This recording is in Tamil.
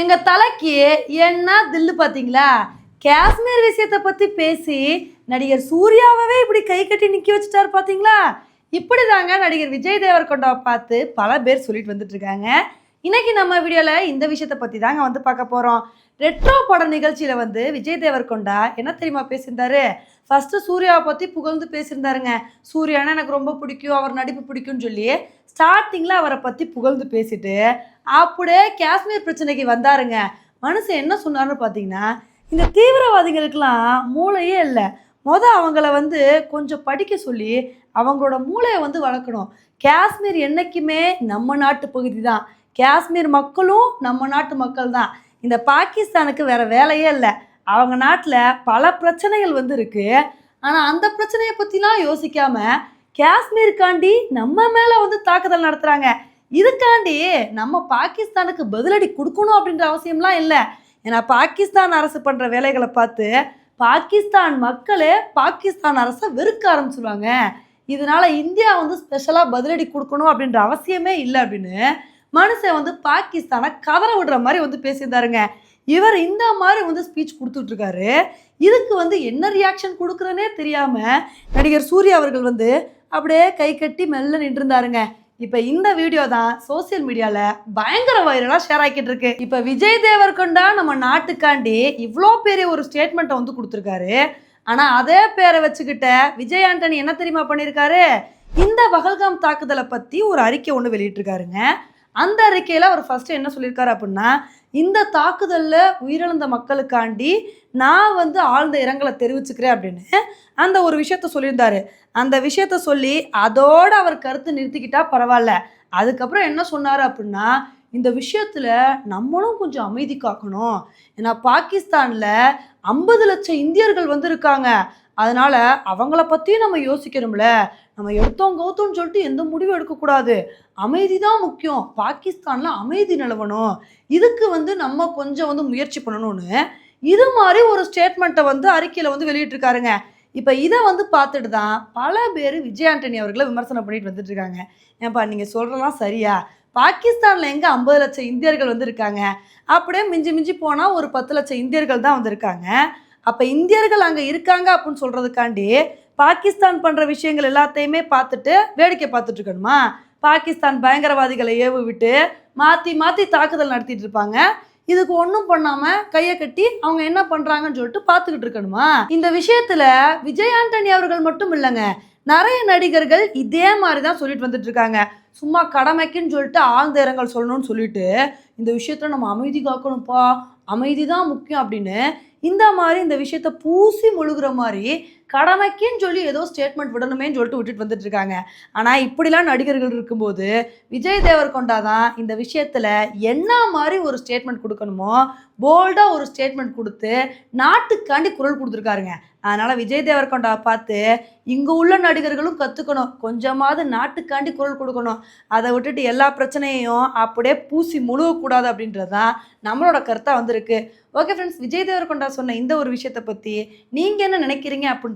எங்க தலைக்கு என்ன தில்லு பாத்தீங்களா? காஷ்மீர் விஷயத்தை பத்தி பேசி நடிகர் சூர்யாவவே இப்படி கை கட்டி நிக்க வச்சுட்டாரு பாத்தீங்களா? இப்படிதாங்க நடிகர் விஜய் தேவர்கொண்டாவை பார்த்து பல பேர் சொல்லிட்டு வந்துட்டு இருக்காங்க. இன்னைக்கு நம்ம வீடியோல இந்த விஷயத்தை பத்தி தாங்க வந்து பார்க்க போறோம். ரெட்ரோ பட நிகழ்ச்சியில் வந்து விஜய் தேவர்கொண்டா என்ன தெரியுமா பேசியிருந்தாரு? ஃபஸ்ட்டு சூர்யாவை பற்றி புகழ்ந்து பேசியிருந்தாருங்க. சூர்யானா எனக்கு ரொம்ப பிடிக்கும் அவர் நடிப்பு பிடிக்கும்னு சொல்லி ஸ்டார்டிங்கில் அவரை பற்றி புகழ்ந்து பேசிட்டு அப்படியே காஷ்மீர் பிரச்சனைக்கு வந்தாருங்க. மனுஷன் என்ன சொன்னார்னு பார்த்தீங்கன்னா இந்த தீவிரவாதிகளுக்கெல்லாம் மூளையே இல்லை. மொதல் அவங்கள வந்து கொஞ்சம் படிக்க சொல்லி அவங்களோட மூளையை வந்து வளர்க்கணும். காஷ்மீர் என்றைக்குமே நம்ம நாட்டு பகுதி தான். காஷ்மீர் மக்களும் நம்ம நாட்டு மக்கள் தான் இந்த பாகிஸ்தானுக்கு வேற வேலையே இல்லை. அவங்க நாட்டில் பல பிரச்சனைகள் வந்து இருக்கு. ஆனால் அந்த பிரச்சனையை பற்றிலாம் யோசிக்காம காஷ்மீருக்காண்டி நம்ம மேலே வந்து தாக்குதல் நடத்துகிறாங்க இதுக்காண்டி நம்ம பாகிஸ்தானுக்கு பதிலடி கொடுக்கணும் அப்படின்ற அவசியம்லாம் இல்லை. ஏன்னா பாகிஸ்தான் அரசு பண்ணுற வேலைகளை பார்த்து பாகிஸ்தான் மக்களே பாகிஸ்தான் அரசை வெறுக்க ஆரம்பிச்சிருவாங்க. இதனால் இந்தியா வந்து ஸ்பெஷலாக பதிலடி கொடுக்கணும் அப்படின்ற அவசியமே இல்லை அப்படின்னு மனுஷன் வந்து பாகிஸ்தானை கதற விடுற மாதிரி வந்து பேசியிருந்தாருங்க. இவர் இந்த மாதிரி வந்து ஸ்பீச் கொடுத்துட்ருக்காரு. இதுக்கு வந்து என்ன ரியாக்ஷன் கொடுக்குறனே தெரியாமல் நடிகர் சூர்யா அவர்கள் வந்து அப்படியே கை கட்டி மெல்ல நின்றுருந்தாருங்க. இப்போ இந்த வீடியோ தான் சோசியல் மீடியாவில் பயங்கர வைரலாக ஷேர் ஆக்கிட்டு இருக்கு இப்போ விஜய் தேவர்கொண்டா நம்ம நாட்டுக்காண்டி இவ்வளோ பெரிய ஒரு ஸ்டேட்மெண்ட்டை வந்து கொடுத்துருக்காரு. ஆனால் அதே பேரை வச்சுக்கிட்ட விஜய் ஆண்டனி என்ன தெரியுமா பண்ணியிருக்காரு இந்த பகல்காம் தாக்குதலை பற்றி ஒரு அறிக்கை ஒன்று வெளியிட்டிருக்காருங்க. அந்த அறிக்கையில் அவர் ஃபஸ்ட்டு என்ன சொல்லியிருக்காரு அப்படின்னா இந்த தாக்குதலில் உயிரிழந்த மக்களுக்காண்டி நான் வந்து ஆழ்ந்த இரங்கலை தெரிவிச்சுக்கிறேன் அப்படின்னு அந்த ஒரு விஷயத்த சொல்லியிருந்தாரு. அந்த விஷயத்த சொல்லி அதோட அவர் கருத்து நிறுத்திக்கிட்டா பரவாயில்ல. அதுக்கப்புறம் என்ன சொன்னார் அப்படின்னா இந்த விஷயத்தில் நம்மளும் கொஞ்சம் அமைதி காக்கணும். ஏன்னா பாகிஸ்தானில் ஐம்பது லட்சம் இந்தியர்கள் வந்திருக்காங்க. அதனால் அவங்கள பற்றியும் நம்ம யோசிக்கணும்ல. நம்ம எடுத்தோம் கௌத்தோம்னு சொல்லிட்டு எந்த முடிவும் எடுக்கக்கூடாது. அமைதி தான் முக்கியம். பாகிஸ்தானில் அமைதி நிலவணும். இதுக்கு வந்து நம்ம கொஞ்சம் வந்து முயற்சி பண்ணணும்னு இது மாதிரி ஒரு ஸ்டேட்மெண்ட்டை வந்து அறிக்கையில் வந்து வெளியிட்டிருக்காருங்க. இப்போ இதை வந்து பார்த்துட்டு தான் பல பேர் விஜய் ஆண்டனி அவர்களை விமர்சனம் பண்ணிட்டு வந்துட்டு இருக்காங்க. நீங்கள் சொல்கிறலாம் சரியா? பாகிஸ்தானில் எங்கே ஐம்பது லட்சம் இந்தியர்கள் வந்து இருக்காங்க? அப்படியே மிஞ்சி மிஞ்சி போனால் ஒரு பத்து லட்சம் இந்தியர்கள் தான் வந்திருக்காங்க அப்போ இந்தியர்கள் அங்கே இருக்காங்க அப்படின்னு சொல்கிறதுக்காண்டி பாகிஸ்தான் பண்ணுற விஷயங்கள் எல்லாத்தையுமே பார்த்துட்டு வேடிக்கை பார்த்துட்டு இருக்கணுமா? பாகிஸ்தான் பயங்கரவாதிகளை ஏவு விட்டு மாற்றி மாற்றி தாக்குதல் நடத்திட்டு இருப்பாங்க. இதுக்கு ஒன்றும் பண்ணாமல் கையை கட்டி அவங்க என்ன பண்ணுறாங்கன்னு சொல்லிட்டு பார்த்துக்கிட்டு இருக்கணுமா? இந்த விஷயத்தில் விஜய் ஆண்டனி அவர்கள் மட்டும் இல்லைங்க நிறைய நடிகர்கள் இதே மாதிரி தான் சொல்லிட்டு வந்துட்டு இருக்காங்க. சும்மா கடமைக்குன்னு சொல்லிட்டு ஆழ்ந்த இரங்கல் சொல்லணும்னு சொல்லிட்டு இந்த விஷயத்தில் நம்ம அமைதி காக்கணும்ப்பா அமைதி தான் முக்கியம் அப்படின்னு இந்த மாதிரி இந்த விஷயத்த பூசி முழுகுற மாதிரி கடமைக்குன்னு சொல்லி ஏதோ ஸ்டேட்மெண்ட் விடணுமேன்னு சொல்லிட்டு விட்டுட்டு வந்துட்டு இருக்காங்க ஆனால் இப்படிலாம் நடிகர்கள் இருக்கும்போது விஜய் தேவர்கொண்டா தான் இந்த விஷயத்தில் என்ன மாதிரி ஒரு ஸ்டேட்மெண்ட் கொடுக்கணுமோ போல்டாக ஒரு ஸ்டேட்மெண்ட் கொடுத்து நாட்டுக்காண்டி குரல் கொடுத்துருக்காருங்க. அதனால் விஜய் தேவர்கொண்டா பார்த்து இங்கே உள்ள நடிகர்களும் கற்றுக்கணும் கொஞ்சமாவது நாட்டுக்காண்டி குரல் கொடுக்கணும். அதை விட்டுட்டு எல்லா பிரச்சனையையும் அப்படியே பூசி முழுகக்கூடாது அப்படின்றது தான் நம்மளோட கருத்தாக வந்திருக்கு. ஓகே ஃப்ரெண்ட்ஸ் விஜய் தேவர்கொண்டா சொன்ன இந்த ஒரு விஷயத்தை பற்றி நீங்கள் என்ன நினைக்கிறீங்க அப்படின்னு